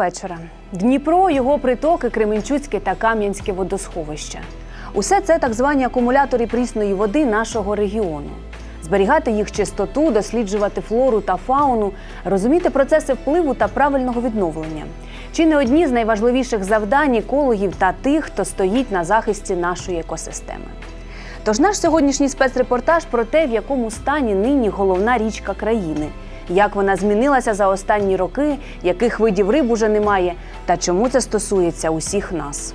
вечора. Дніпро, його притоки, Кременчуцьке та Кам'янське водосховище. Усе це так звані акумулятори прісної води нашого регіону. Зберігати їх чистоту, досліджувати флору та фауну, розуміти процеси впливу та правильного відновлення. Чи не одні з найважливіших завдань екологів та тих, хто стоїть на захисті нашої екосистеми. Тож наш сьогоднішній спецрепортаж про те, в якому стані нині головна річка країни, як вона змінилася за останні роки, яких видів риб уже немає, та чому це стосується усіх нас.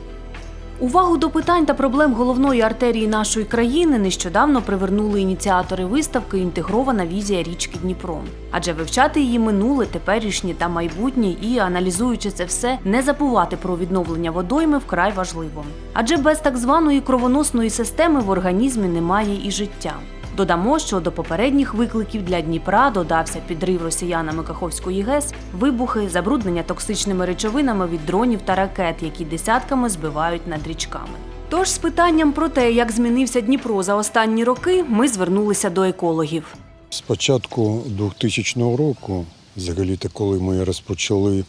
Увагу до питань та проблем головної артерії нашої країни нещодавно привернули ініціатори виставки Інтегрована візія річки Дніпро. Адже вивчати її минуле, теперішнє та майбутнє і, аналізуючи це все, не забувати про відновлення водойми вкрай важливо. Адже без так званої кровоносної системи в організмі немає і життя. Додамо, що до попередніх викликів для Дніпра додався підрив росіянами Каховської ГЕС, вибухи, забруднення токсичними речовинами від дронів та ракет, які десятками збивають над річками. Тож з питанням про те, як змінився Дніпро за останні роки, ми звернулися до екологів. З початку 2000 року, взагалі-то, коли ми розпочали,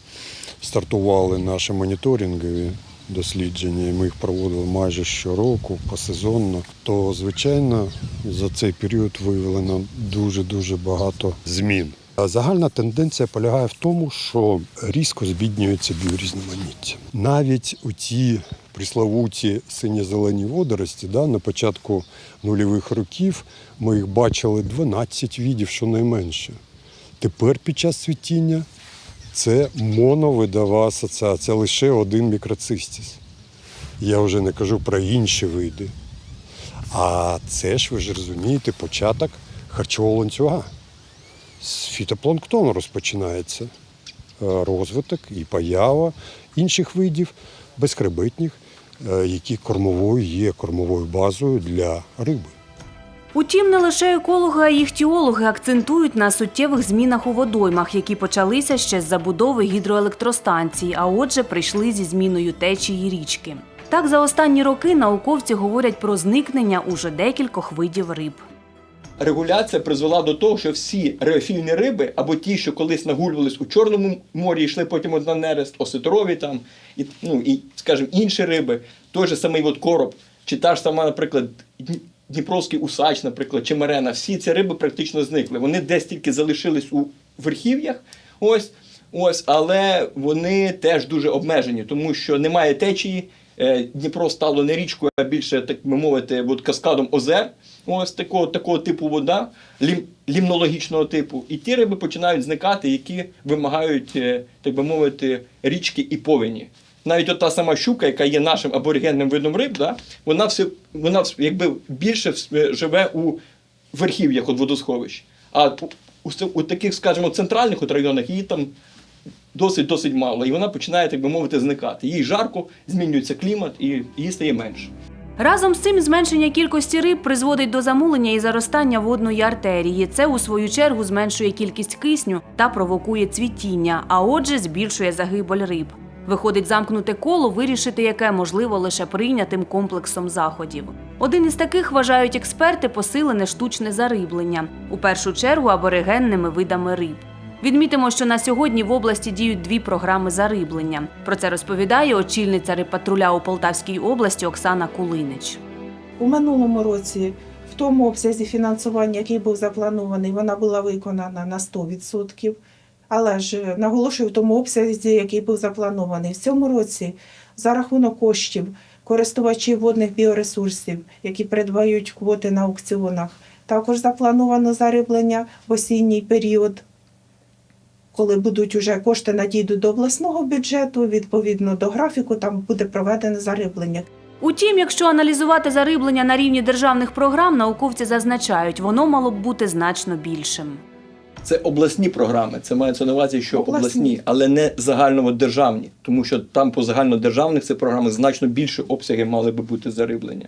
стартували наші моніторингові дослідження, і ми їх проводили майже щороку, посезонно, то, звичайно, за цей період виявлено дуже-дуже багато змін. Загальна тенденція полягає в тому, що різко збіднюється біорізноманіття. Навіть у ті приславуті синьо-зелені водорості да, на початку нульових років ми їх бачили 12 видів щонайменше. Тепер під час цвітіння це моновидова асоціація, лише один мікроцистіс. Я вже не кажу про інші види. А це ж, ви ж розумієте, початок харчового ланцюга. З фітопланктону розпочинається е, розвиток і поява інших видів безхребетних, е, які кормовою є кормовою базою для риби. Утім, не лише екологи, а й іхтіологи акцентують на суттєвих змінах у водоймах, які почалися ще з забудови гідроелектростанцій, а отже, прийшли зі зміною течії річки. Так, за останні роки науковці говорять про зникнення уже декількох видів риб. Регуляція призвела до того, що всі реофільні риби, або ті, що колись нагулювались у Чорному морі, йшли потім от на нерест, осетрові там, і, ну, і, скажімо, інші риби, той же самий от короб, чи та ж сама, наприклад, Дніпровський усач, наприклад, чи марена, всі ці риби практично зникли. Вони десь тільки залишились у верхів'ях, ось, ось, але вони теж дуже обмежені, тому що немає течії. Е, Дніпро стало не річкою, а більше, так би мовити, от каскадом озер. Ось такого, такого типу вода, лім, лімнологічного типу. І ті риби починають зникати, які вимагають, е, так би мовити, річки і повені. Навіть от та сама щука, яка є нашим аборигенним видом риб, да, вона все, вона якби більше вс- живе у верхів'ях от водосховищ. А у, у, таких, скажімо, центральних от районах її там досить досить мало. І вона починає, так би мовити, зникати. Їй жарко, змінюється клімат і її стає менше. Разом з цим зменшення кількості риб призводить до замулення і заростання водної артерії. Це у свою чергу зменшує кількість кисню та провокує цвітіння, а отже, збільшує загибель риб. Виходить замкнуте коло, вирішити яке можливо лише прийнятим комплексом заходів. Один із таких вважають експерти посилене штучне зариблення, у першу чергу аборигенними видами риб. Відмітимо, що на сьогодні в області діють дві програми зариблення. Про це розповідає очільниця рибпатруля у Полтавській області Оксана Кулинич. У минулому році в тому обсязі фінансування, який був запланований, вона була виконана на 100%. Але ж е, наголошую в тому обсязі, який був запланований. В цьому році за рахунок коштів користувачів водних біоресурсів, які придбають квоти на аукціонах, також заплановано зариблення в осінній період. Коли будуть уже кошти надійдуть до обласного бюджету, відповідно до графіку, там буде проведене зариблення. Утім, якщо аналізувати зариблення на рівні державних програм, науковці зазначають, воно мало б бути значно більшим. Це обласні програми, це мається на увазі, що Обласні. обласні, але не загальнодержавні, тому що там по загальнодержавних цих програмах значно більше обсяги мали би бути зариблення.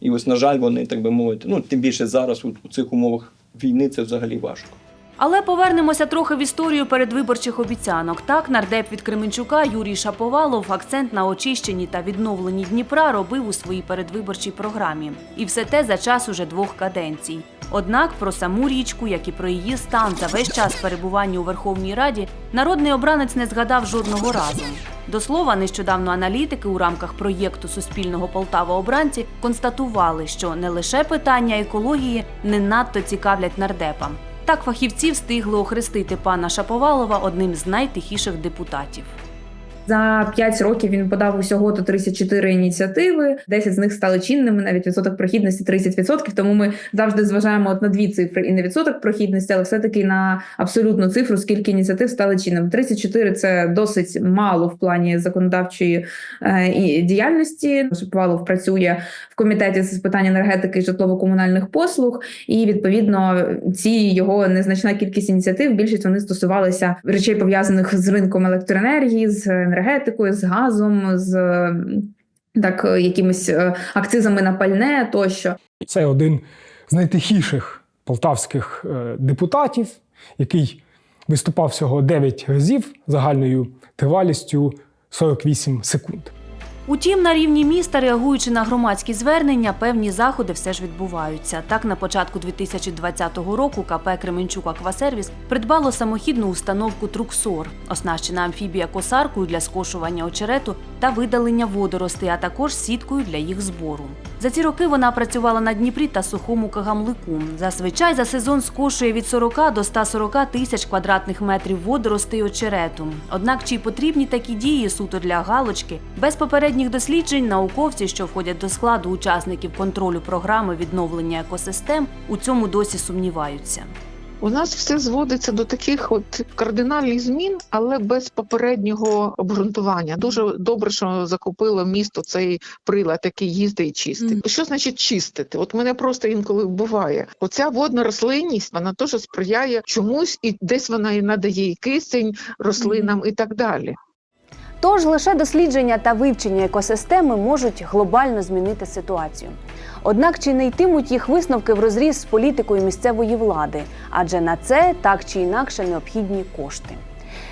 І ось, на жаль, вони, так би мовити, ну тим більше зараз у, у цих умовах війни це взагалі важко. Але повернемося трохи в історію передвиборчих обіцянок. Так, нардеп від Кременчука Юрій Шаповалов акцент на очищенні та відновленні Дніпра робив у своїй передвиборчій програмі. І все те за час уже двох каденцій. Однак про саму річку, як і про її стан за весь час перебування у Верховній Раді, народний обранець не згадав жодного разу. До слова, нещодавно аналітики у рамках проєкту Суспільного Полтава обранці констатували, що не лише питання екології не надто цікавлять нардепам. Так фахівці встигли охрестити пана Шаповалова одним з найтихіших депутатів. За 5 років він подав усього до 34 ініціативи. 10 з них стали чинними, навіть відсоток прохідності 30%. Тому ми завжди зважаємо от на дві цифри і на відсоток прохідності, але все таки на абсолютну цифру, скільки ініціатив стали чинними. 34 – це досить мало в плані законодавчої е, діяльності. Шаповалов працює в комітеті з питань енергетики і житлово-комунальних послуг, і відповідно ці його незначна кількість ініціатив. Більшість вони стосувалися речей пов'язаних з ринком електроенергії, з енергетикою, з газом, з так е, якимись е, акцизами на пальне тощо. Це один з найтихіших полтавських е, депутатів, який виступав всього 9 разів загальною тривалістю 48 секунд. Утім, на рівні міста, реагуючи на громадські звернення, певні заходи все ж відбуваються. Так, на початку 2020 року КП Кременчук Аквасервіс придбало самохідну установку Труксор, оснащена амфібія косаркою для скошування очерету та видалення водоростей, а також сіткою для їх збору. За ці роки вона працювала на Дніпрі та сухому кагамлику. Зазвичай за сезон скошує від 40 до 140 тисяч квадратних метрів водоростей очерету. Однак чи потрібні такі дії суто для галочки, без попередніх досліджень науковці, що входять до складу учасників контролю програми відновлення екосистем, у цьому досі сумніваються. У нас все зводиться до таких от кардинальних змін, але без попереднього обґрунтування. Дуже добре, що закупило місто цей прилад, який їздить і чистить. Мгм. Що значить чистити? От мене просто інколи вбиває. Оця водна рослинність вона теж сприяє чомусь, і десь вона і надає і кисень рослинам, і так далі. Тож лише дослідження та вивчення екосистеми можуть глобально змінити ситуацію. Однак чи не йтимуть їх висновки в розріз з політикою місцевої влади, адже на це так чи інакше необхідні кошти.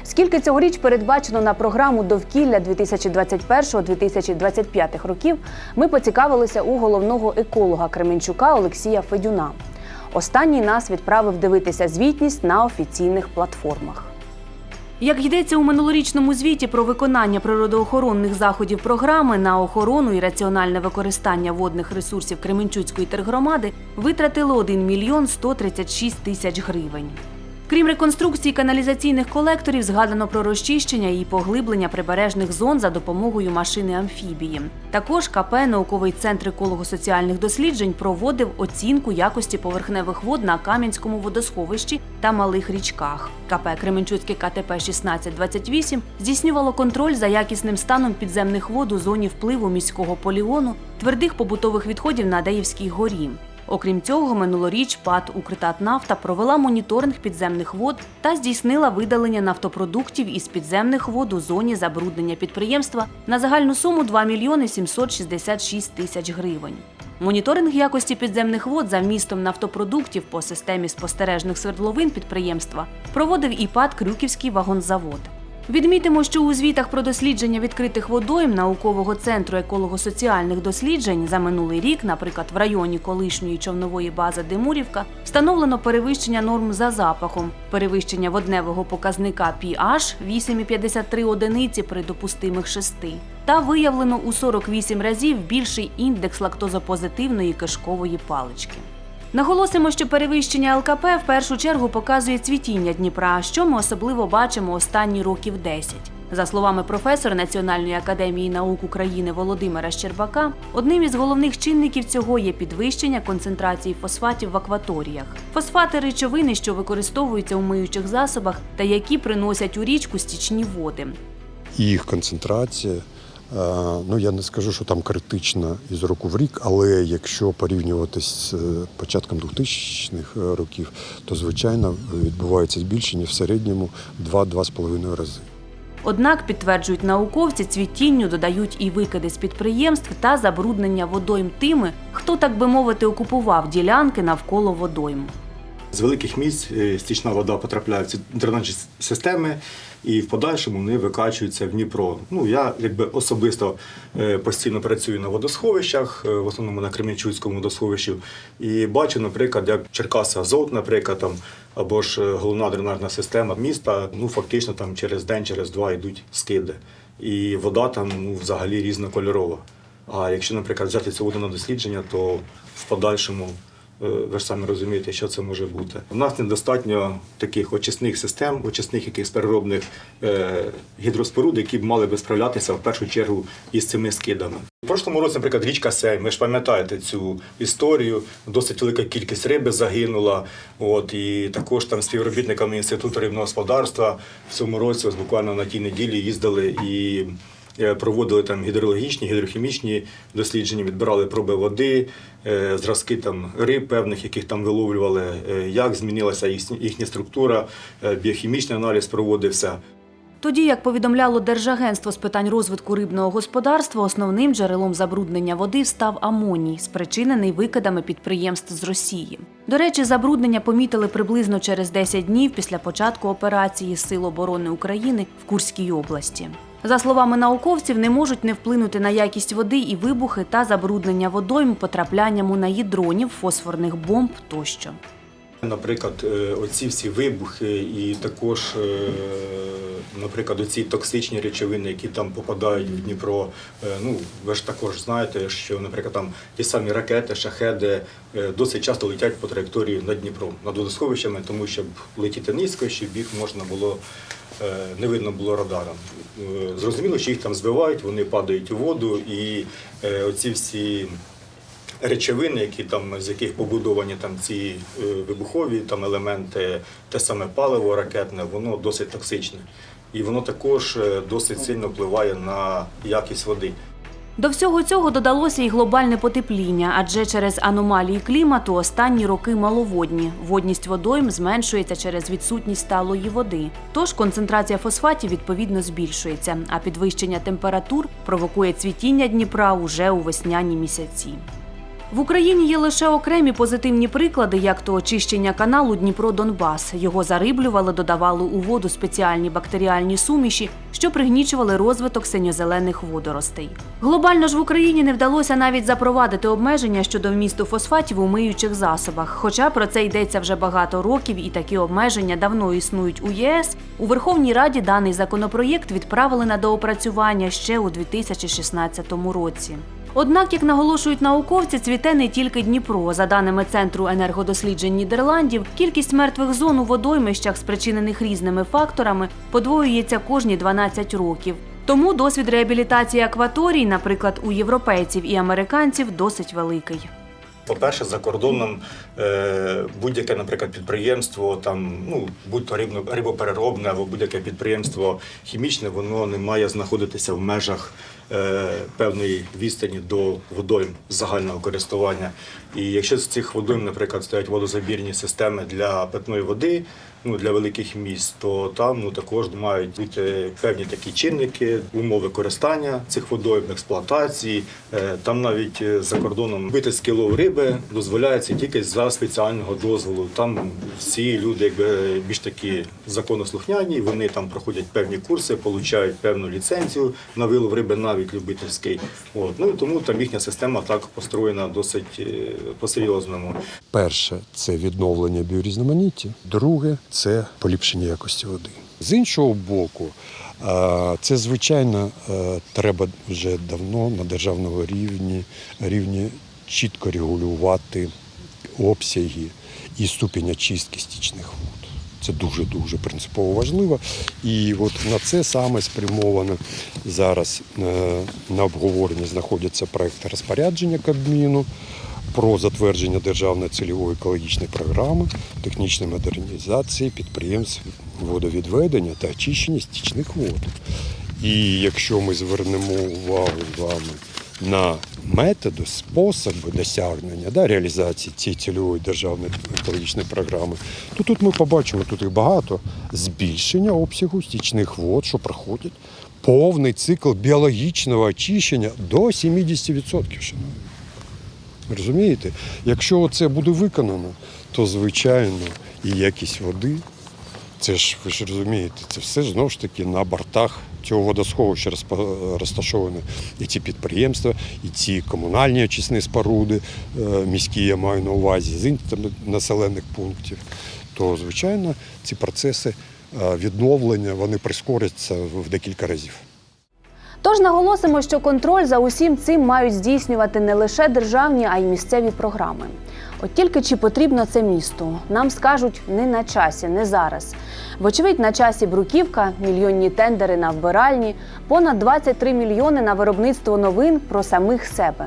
Скільки цьогоріч передбачено на програму довкілля 2021-2025 років, ми поцікавилися у головного еколога Кременчука Олексія Федюна. Останній нас відправив дивитися звітність на офіційних платформах. Як йдеться у минулорічному звіті про виконання природоохоронних заходів програми на охорону і раціональне використання водних ресурсів Кременчуцької тергромади, витратили 1 мільйон 136 тисяч гривень. Крім реконструкції каналізаційних колекторів, згадано про розчищення і поглиблення прибережних зон за допомогою машини амфібії. Також КП науковий центр еколого-соціальних досліджень проводив оцінку якості поверхневих вод на Кам'янському водосховищі та малих річках. КП Кременчуцьке КТП 1628 здійснювало контроль за якісним станом підземних вод у зоні впливу міського полігону твердих побутових відходів на Деївській горі. Окрім цього, минулоріч ПАТ «Укртатнафта» провела моніторинг підземних вод та здійснила видалення нафтопродуктів із підземних вод у зоні забруднення підприємства на загальну суму 2 мільйони 766 тисяч гривень. Моніторинг якості підземних вод за вмістом нафтопродуктів по системі спостережних свердловин підприємства проводив і ПАТ Крюківський вагонзавод. Відмітимо, що у звітах про дослідження відкритих водойм наукового центру еколого-соціальних досліджень за минулий рік, наприклад, в районі колишньої човнової бази Демурівка, встановлено перевищення норм за запахом, перевищення водневого показника pH 8,53 одиниці при допустимих 6, та виявлено у 48 разів більший індекс лактозопозитивної кишкової палички. Наголосимо, що перевищення ЛКП в першу чергу показує цвітіння Дніпра, що ми особливо бачимо останні років 10. За словами професора Національної академії наук України Володимира Щербака, одним із головних чинників цього є підвищення концентрації фосфатів в акваторіях. Фосфати речовини, що використовуються у миючих засобах та які приносять у річку стічні води. Їх концентрація. Е, Ну, я не скажу, що там критична із року в рік, але якщо порівнювати з е, початком 2000-х років, то звичайно відбувається збільшення в середньому 2-2,5 рази. Однак, підтверджують науковці, цвітінню додають і викиди з підприємств та забруднення водойм тими, хто, так би мовити, окупував ділянки навколо водойм. З великих місць е, стічна вода потрапляє в ці дренажні системи і в подальшому вони викачуються в Дніпро. Ну я якби особисто е, постійно працюю на водосховищах, е, в основному на Кременчуцькому водосховищі, і бачу, наприклад, як Черкаси Азот, наприклад, там або ж головна дренажна система міста. Ну фактично там через день, через два йдуть скиди. І вода там ну, взагалі різнокольорова. А якщо, наприклад, взяти цю воду на дослідження, то в подальшому ви ж самі розумієте, що це може бути. У нас недостатньо таких очисних систем, очисних якихось переробних е, гідроспоруд, які б мали би справлятися в першу чергу із цими скидами. У прошлому році, наприклад, річка Сейм, ви ж пам'ятаєте цю історію. Досить велика кількість риби загинула. От і також там співробітниками інституту рибного господарства в цьому році, ось буквально на тій неділі, їздили і е, проводили там гідрологічні, гідрохімічні дослідження, відбирали проби води, е, зразки там риб певних, яких там виловлювали, е, як змінилася їхня- структура, е, біохімічний аналіз проводився. Тоді, як повідомляло Держагентство з питань розвитку рибного господарства, основним джерелом забруднення води став амоній, спричинений викидами підприємств з Росії. До речі, забруднення помітили приблизно через 10 днів після початку операції Сил оборони України в Курській області. За словами науковців, не можуть не вплинути на якість води і вибухи та забруднення водойм потраплянням у наї дронів, фосфорних бомб тощо. Наприклад, е, оці всі вибухи, і також, е, наприклад, оці токсичні речовини, які там попадають в Дніпро. Е, Ну, ви ж також знаєте, що, наприклад, там ті самі ракети, шахеди досить часто летять по траєкторії над Дніпром, над водосховищами, тому щоб летіти низько, щоб їх можна було не видно було радаром. Е, Зрозуміло, що їх там збивають, вони падають у воду, і е, оці всі речовини, які там з яких побудовані там ці е, вибухові там елементи, те саме паливо ракетне, воно досить токсичне. І воно також е, досить сильно впливає на якість води. До всього цього додалося і глобальне потепління, адже через аномалії клімату останні роки маловодні. Водність водойм зменшується через відсутність сталої води. Тож концентрація фосфатів відповідно збільшується, а підвищення температур провокує цвітіння Дніпра уже у весняні місяці. В Україні є лише окремі позитивні приклади, як то очищення каналу Дніпро-Донбас. Його зариблювали, додавали у воду спеціальні бактеріальні суміші, що пригнічували розвиток синьо-зелених водоростей. Глобально ж в Україні не вдалося навіть запровадити обмеження щодо вмісту фосфатів у миючих засобах. Хоча про це йдеться вже багато років, і такі обмеження давно існують у ЄС. У Верховній Раді даний законопроєкт відправили на доопрацювання ще у 2016 році. Однак, як наголошують науковці, цвіте не тільки Дніпро. За даними Центру енергодосліджень Нідерландів, кількість мертвих зон у водоймищах, спричинених різними факторами, подвоюється кожні 12 років. Тому досвід реабілітації акваторій, наприклад, у європейців і американців, досить великий. По-перше, за кордоном е, будь-яке, наприклад, підприємство, там, ну, будь-то рибопереробне або будь-яке підприємство хімічне, воно не має знаходитися в межах е, певної відстані до водойм загального користування. І якщо з цих водойм, наприклад, стоять водозабірні системи для питної води, ну, для великих міст, то там ну, також мають бути певні такі чинники, умови користання цих водойм, експлуатації. Е, Там навіть е, за кордоном бити з кіло риби дозволяється тільки за спеціального дозволу. Там всі люди якби більш такі законослухняні, вони там проходять певні курси, получають певну ліцензію на вилов риби, навіть любительський. От. Ну, тому там їхня система так построєна досить е, по-серйозному. Перше це відновлення біорізноманіття, друге це поліпшення якості води. З іншого боку, це звичайно е, треба вже давно на державному рівні, рівні чітко регулювати обсяги і ступінь очистки стічних вод. Це дуже дуже принципово важливо. І от на це саме спрямовано зараз е, на обговоренні знаходяться проекти розпорядження Кабміну про затвердження державної цільової екологічної програми, технічної модернізації підприємств водовідведення та очищення стічних вод. І якщо ми звернемо увагу з вами на методи, способи досягнення да, реалізації цієї цільової державної екологічної програми, то тут ми побачимо тут їх багато збільшення обсягу стічних вод, що проходять повний цикл біологічного очищення до 70%. Шановні. Розумієте? Якщо це буде виконано, то звичайно і якість води. Це ж ви ж розумієте, це все знову ж таки на бортах цього водосховища розташовані і ці підприємства, і ці комунальні очисні споруди, е, міські я маю на увазі з інших населених пунктів. То, звичайно, ці процеси е, відновлення вони прискоряться в декілька разів. Тож наголосимо, що контроль за усім цим мають здійснювати не лише державні, а й місцеві програми. От тільки чи потрібно це місту? Нам скажуть не на часі, не зараз. Вочевидь, на часі бруківка, мільйонні тендери на вбиральні, понад 23 мільйони на виробництво новин про самих себе.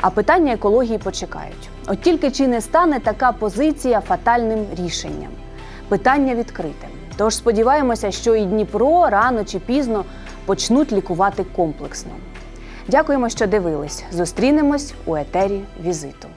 А питання екології почекають. От тільки чи не стане така позиція фатальним рішенням? Питання відкрите. Тож сподіваємося, що і Дніпро рано чи пізно почнуть лікувати комплексно. Дякуємо, що дивились. Зустрінемось у етері візиту.